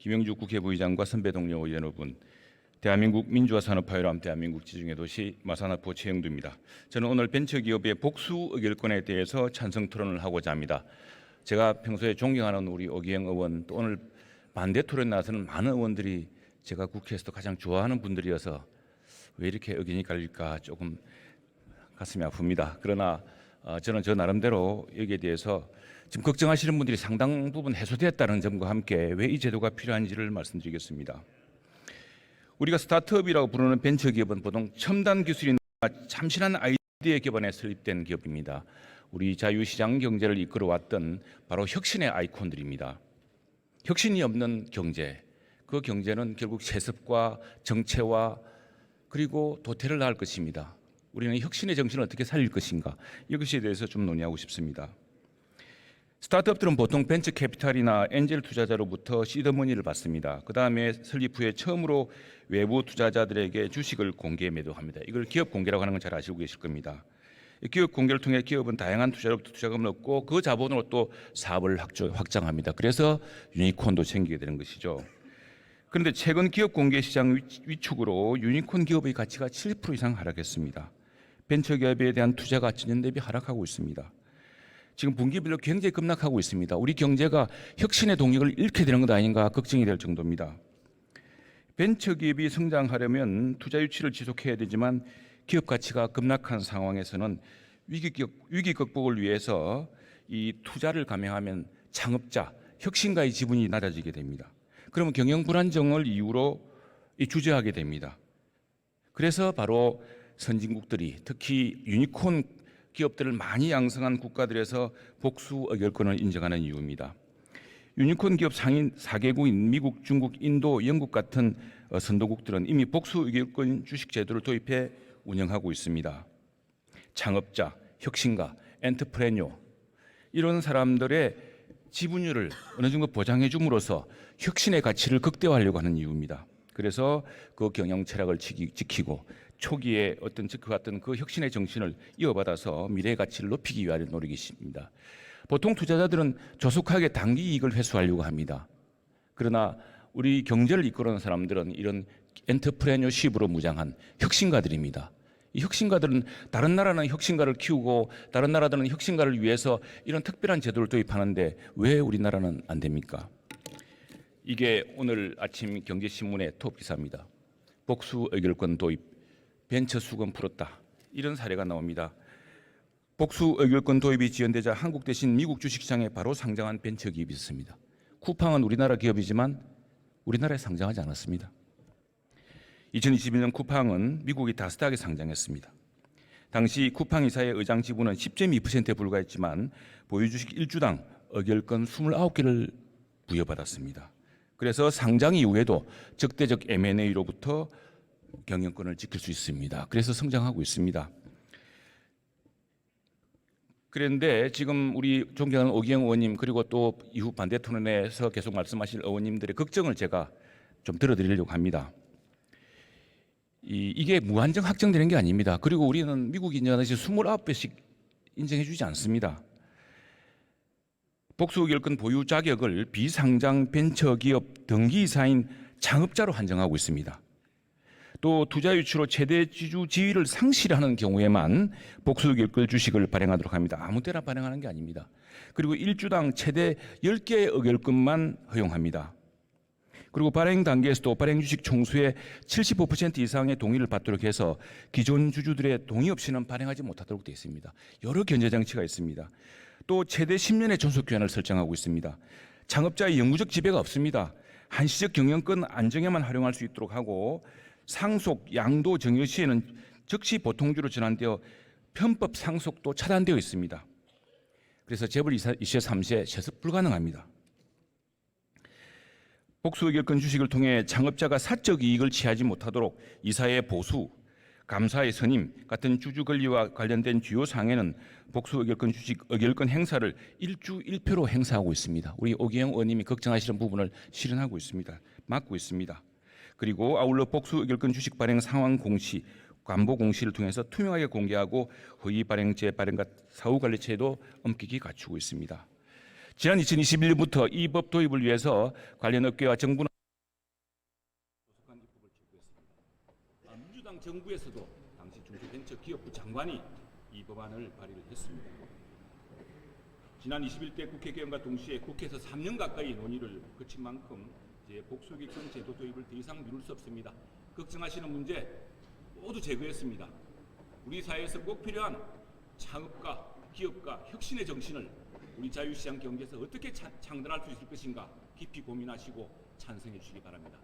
김영주 국회부의장과 선배 동료 의원 여러분, 대한민국 민주화 산업화율함 대한민국 지중해 도시 마산업부 최영두입니다. 저는 오늘 벤처기업의 복수 의결권에 대해서 찬성 토론을 하고자 합니다. 제가 평소에 존경하는 우리 오기영 의원 또 오늘 반대 토론 나서는 많은 의원들이 제가 국회에서도 가장 좋아하는 분들이어서 왜 이렇게 의견이 갈릴까 조금 가슴이 아픕니다. 그러나 어, 저는 저 나름대로 여기에 대해서 지금 걱정하시는 분들이 상당 부분 해소됐다는 점과 함께 왜 이 제도가 필요한지를 말씀드리겠습니다. 우리가 스타트업이라고 부르는 벤처기업은 보통 첨단 기술이나 참신한 아이디어 기반에 설립된 기업입니다. 우리 자유시장 경제를 이끌어왔던 바로 혁신의 아이콘들입니다. 혁신이 없는 경제, 그 경제는 결국 세습과 정체와 그리고 도태를 낳을 것입니다. 우리는 혁신의 정신을 어떻게 살릴 것인가 이것에 대해서 좀 논의하고 싶습니다. 스타트업들은 보통 벤처 캐피탈이나 엔젤 투자자로부터 시드머니를 받습니다. 그 다음에 설립 후에 처음으로 외부 투자자들에게 주식을 공개 매도합니다. 이걸 기업 공개라고 하는 건 잘 아시고 계실 겁니다. 이 기업 공개를 통해 기업은 다양한 투자로부터 투자금을 얻고 그 자본으로 또 사업을 확장합니다. 그래서 유니콘도 생기게 되는 것이죠. 그런데 최근 기업 공개 시장 위- 위축으로 유니콘 기업의 가치가 7% 이상 하락했습니다. 벤처 기업에 대한 투자가 전년 대비 하락하고 있습니다. 지금 분기별로 굉장히 급락하고 있습니다. 우리 경제가 혁신의 동력을 잃게 되는 것 아닌가 걱정이 될 정도입니다. 벤처 기업이 성장하려면 투자 유치를 지속해야 되지만 기업 가치가 급락한 상황에서는 위기, 격- 위기 극복을 위해서 이 투자를 감행하면 창업자, 혁신가의 지분이 낮아지게 됩니다. 그러면 경영 불안정을 이유로 이 주저하게 됩니다. 그래서 바로 선진국들이 특히 유니콘 기업들을 많이 양성한 국가들에서 복수 의결권을 인정하는 이유입니다. 유니콘 기업 상인 4개국인 미국, 중국, 인도, 영국 같은 어, 선도국들은 이미 복수 의결권 주식 제도를 도입해 운영하고 있습니다. 창업자, 혁신가, 엔터프레뇨 이런 사람들의 지분율을 어느 정도 보장해 줌으로써 혁신의 가치를 극대화하려고 하는 이유입니다. 그래서 그 경영 철학을 지키- 지키고 초기에 어떤 그 같은 그 혁신의 정신을 이어받아서 미래의 가치를 높이기 위한 노력이십니다. 보통 투자자들은 조속하게 단기 이익을 회수하려고 합니다. 그러나 우리 경제를 이끌어는 사람들은 이런 엔터프레녀십으로 무장한 혁신가들입니다. 이 혁신가들은 다른 나라는 혁신가를 키우고 다른 나라들은 혁신가를 위해서 이런 특별한 제도를 도입하는데 왜 우리나라는 안 됩니까? 이게 오늘 아침 경제신문의 톱 기사입니다. 복수 의결권 도입, 벤처 수건 풀었다. 이런 사례가 나옵니다. 복수 의결권 도입이 지연되자 한국 대신 미국 주식시장에 바로 상장한 벤처 기업이 있습니다. 쿠팡은 우리나라 기업이지만 우리나라에 상장하지 않았습니다. 2021년 쿠팡은 미국이 다스닥에 상장했습니다. 당시 쿠팡 이사의 의장 지분은 10.2%에 불과했지만 보유 주식 1주당 의결권 29개를 부여받았습니다. 그래서 상장 이후에도 적대적 M&A로부터 경영권을 지킬 수 있습니다. 그래서 성장하고 있습니다. 그런데 지금 우리 존경하는 오기영 의원님 그리고 또 이후 반대 토론에서 계속 말씀하실 의원님들의 걱정을 제가 좀 들어드리려고 합니다. 이, 이게 무한정 확정되는 게 아닙니다. 그리고 우리는 미국이 인정하듯이 29배씩 인정해 주지 않습니다. 복수 의결권 보유 자격을 비상장 벤처기업 등기 이사인 창업자로 한정하고 있습니다. 또 투자 유치로 최대 지주 지위를 상실하는 경우에만 복수 의결권 주식을 발행하도록 합니다. 아무 때나 발행하는 게 아닙니다. 그리고 일주당 최대 10개의 의결권만 허용합니다. 그리고 발행 단계에서도 발행 주식 총수의 75% 이상의 동의를 받도록 해서 기존 주주들의 동의 없이는 발행하지 못하도록 되어 있습니다. 여러 견제 장치가 있습니다. 또 최대 10년의 존속 기한을 설정하고 있습니다. 창업자의 영구적 지배가 없습니다. 한시적 경영권 안정에만 활용할 수 있도록 하고 상속, 양도 정여 시에는 즉시 보통주로 전환되어 편법 상속도 차단되어 있습니다. 그래서 재벌 2세, 3세 세습 불가능합니다. 복수 의결권 주식을 통해 창업자가 사적 이익을 취하지 못하도록 이사의 보수, 감사의 선임 같은 주주 권리와 관련된 주요 사항에는 복수 의결권 주식 의결권 행사를 일주 일표로 행사하고 있습니다. 우리 오기영 의원님이 걱정하시는 부분을 실현하고 있습니다. 막고 있습니다. 그리고 아울러 복수 의결권 주식 발행 상황 공시, 관보 공시를 통해서 투명하게 공개하고 허위 발행, 재발행과 사후 관리 체도 엄격히 갖추고 있습니다. 지난 2021년부터 이 법 도입을 위해서 관련 업계와 정부는 아, 민주당 정부에서도 당시 중소벤처기업부 장관이 이 법안을 발의를 했습니다. 지난 21대 국회 개원과 동시에 국회에서 3년 가까이 논의를 거친 만큼 이제 복수기권 제도 도입을 더 이상 미룰 수 없습니다. 걱정하시는 문제 모두 제거했습니다. 우리 사회에서 꼭 필요한 창업과 기업과 혁신의 정신을 우리 자유시장 경제에서 어떻게 차- 창달할 수 있을 것인가 깊이 고민하시고 찬성해 주시기 바랍니다.